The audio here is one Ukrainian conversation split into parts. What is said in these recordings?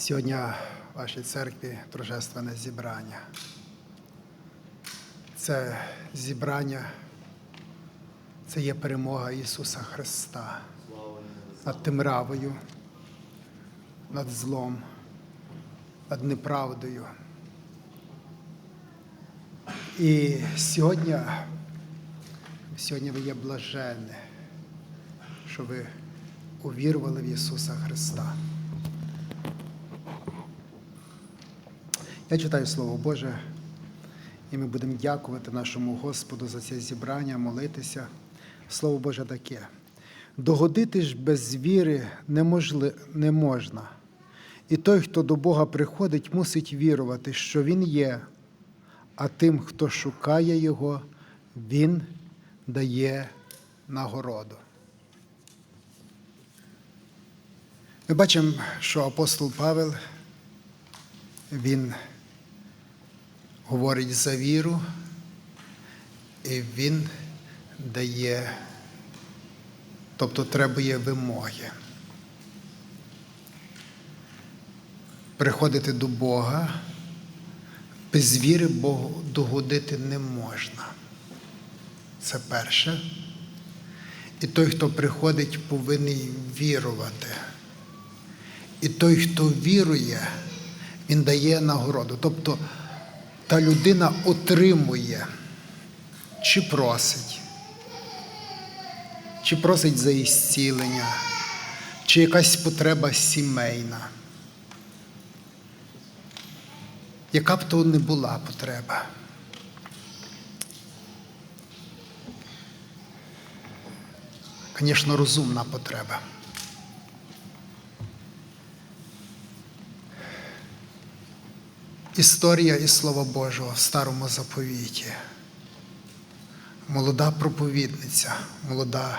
Сьогодні в вашій церкві торжественне зібрання. Це зібрання, це є перемога Ісуса Христа над темравою, над злом, над неправдою. І сьогодні, сьогодні ви є блаженні, що ви увірували в Ісуса Христа. Я читаю Слово Боже, і ми будемо дякувати нашому Господу за це зібрання, молитися. Слово Боже таке. Догодити ж без віри неможли, не можна. І той, хто до Бога приходить, мусить вірувати, що Він є, а тим, хто шукає Його, Він дає нагороду. Ми бачимо, що апостол Павел, він говорить за віру, і він дає, тобто требує вимоги. Приходити до Бога, без віри Богу догодити не можна. Це перше. І той, хто приходить, повинен вірувати. І той, хто вірує, він дає нагороду. Тобто та людина отримує, чи просить, чи просить за ісцілення, чи якась потреба сімейна. Яка б то не була потреба. Звісно, розумна потреба. Історія із Слова Божого в Старому заповіті. Молода проповідниця, молода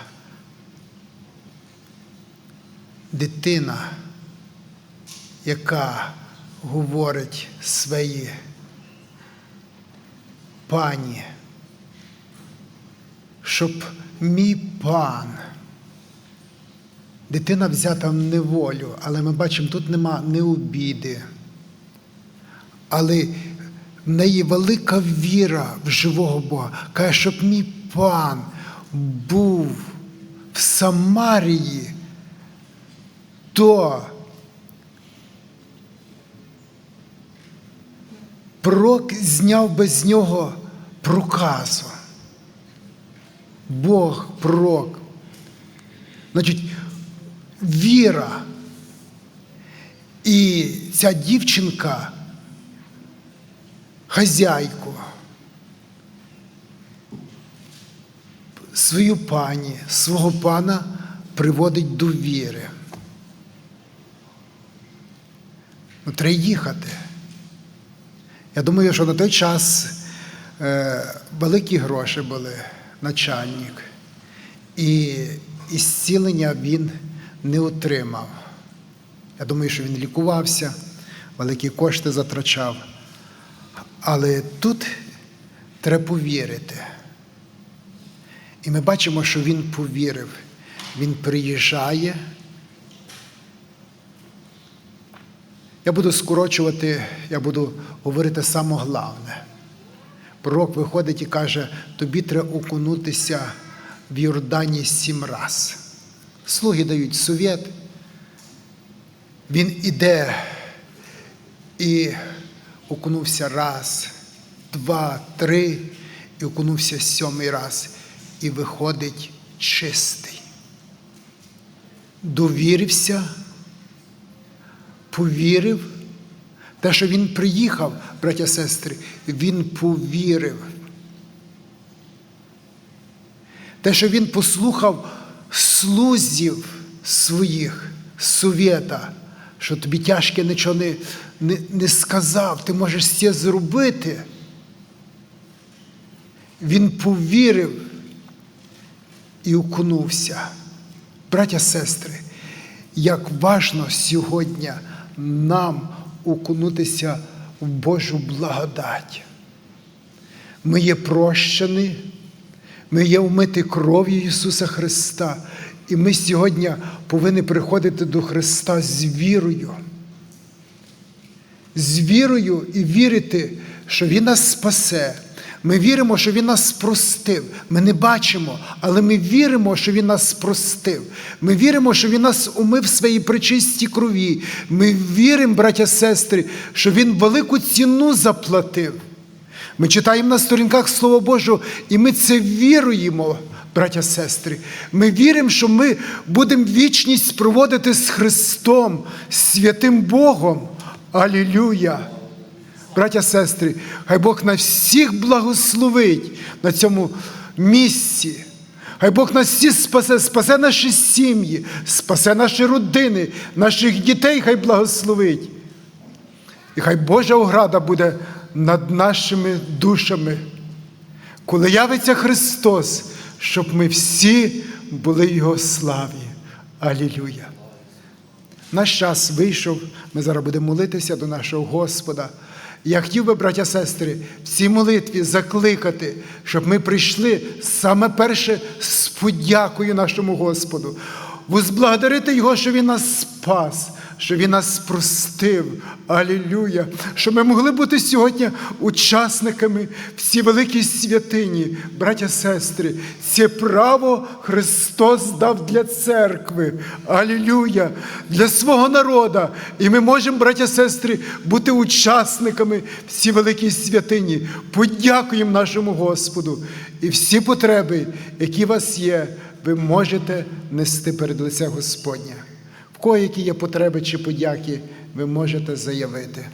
дитина, яка говорить своїй пані, щоб мій пан. Дитина взята в неволю, але ми бачимо, тут нема ні обіди але в неї велика віра в живого Бога. Каже, щоб мій пан був в Самарії, то пророк зняв без нього проказу. Бог пророк. Значить, віра. І ця дівчинка хазяйку, свою пані, свого пана приводить до віри. Ну, треба їхати. Я думаю, що на той час е, великі гроші були, начальник, і ісцілення він не отримав. Я думаю, що він лікувався, великі кошти затрачав. Але тут треба повірити. І ми бачимо, що він повірив. Він приїжджає. Я буду скорочувати, я буду говорити саме головне. Пророк виходить і каже, тобі треба окунутися в Йордані сім раз. Слуги дають совєт. Він іде і окунувся раз, два, три, і окунувся сьомий раз, і виходить чистий. Довірився, повірив. Те, що він приїхав, браття сестри, він повірив. Те, що він послухав слузів своїх совєта, що тобі тяжке нічого не, не, не сказав, ти можеш це зробити. Він повірив і окунувся. Браття, сестри, як важно сьогодні нам окунутися в Божу благодать. Ми є прощені, ми є вмиті кров'ю Ісуса Христа. І ми сьогодні повинні приходити до Христа з вірою. З вірою і вірити, що Він нас спасе. Ми віримо, що Він нас простив. Ми не бачимо, але ми віримо, що Він нас простив. Ми віримо, що Він нас умив своїй причистій крові. Ми віримо, браття сестри, що Він велику ціну заплатив. Ми читаємо на сторінках Слова Божого, і ми це віруємо, браття сестри. Ми віримо, що ми будемо вічність проводити з Христом, з святим Богом. Алілюя! Браття сестри, хай Бог на всіх благословить на цьому місці. Хай Бог нас всі спасе, спасе наші сім'ї, спасе наші родини, наших дітей хай благословить. І хай Божа ограда буде над нашими душами, коли явиться Христос, щоб ми всі були в Його славі. Алілюя! Наш час вийшов, ми зараз будемо молитися до нашого Господа. Я хотів би, браття сестри, в цій молитві закликати, щоб ми прийшли саме перше з подякою нашому Господу, возблагодарити Його, що Він нас спас, що Він нас простив. Алілюя! Що ми могли бути сьогодні учасниками в цій великій святині, браття сестри, це право Христос дав для церкви. Алілюя! Для свого народа. І ми можемо, браття сестри, бути учасниками в цій великій святині. Подякуємо нашому Господу. І всі потреби, які у вас є, ви можете нести перед лице Господня. В кого які є потреби чи подяки, ви можете заявити.